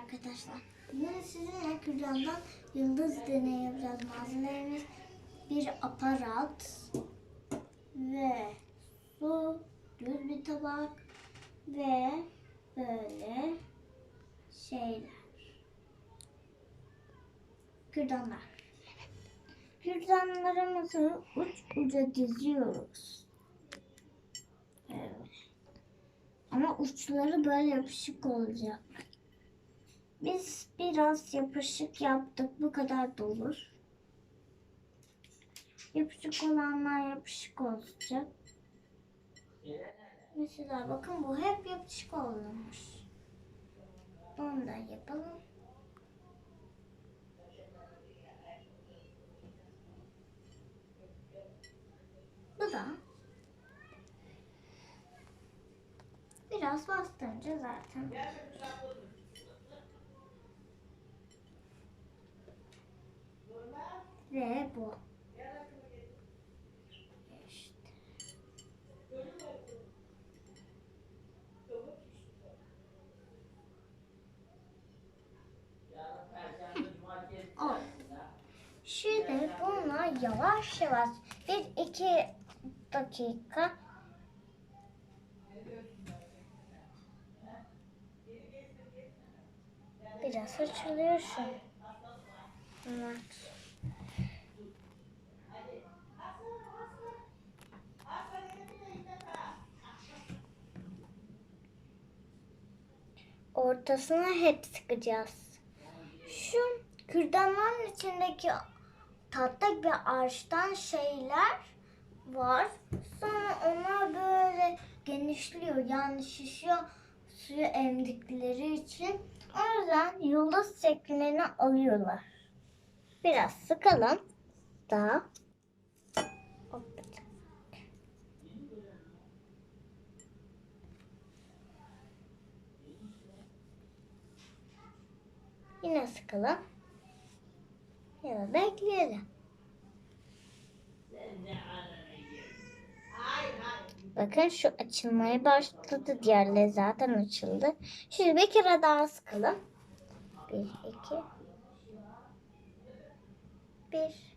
Arkadaşlar bugün sizinle kürdandan yıldız deneyi. Malzemelerimiz bir aparat ve su, düz bir tabak ve böyle şeyler. Kürdanlar. Kürdanlarımızı uç uca diziyoruz. Evet. Ama uçları böyle yapışık olacak. Biz biraz yapışık yaptık. Bu kadar da olur. Yapışık olanlar yapışık olacak. Mesela bakın bu hep yapışık olmuş. Bunu da yapalım. Bu da biraz bastırınca zaten Ve bu. İşte. Şimdi bununla yavaş yavaş bir iki dakika biraz açılıyor şu. Evet. Ortasına hep sıkacağız. Şu kürdanların içindeki tatlı bir ağaçtan şeyler var. Sonra onlar böyle genişliyor yani şişiyor suyu emdikleri için. O yüzden yıldız şeklini alıyorlar. Biraz sıkalım. Daha. Yine sıkalım. Ya da bekleyelim. Bakın şu açılmaya başladı. Diğerleri zaten açıldı. Şimdi bir kere daha sıkalım. Bir, iki. Bir.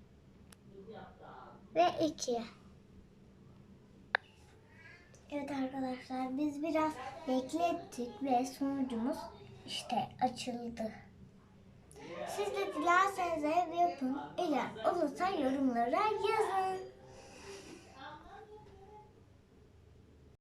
Ve iki. Evet arkadaşlar biz biraz beklettik ve sonucumuz işte açıldı. Siz de dilerseniz ev yapın. İler olursa yorumlara yazın.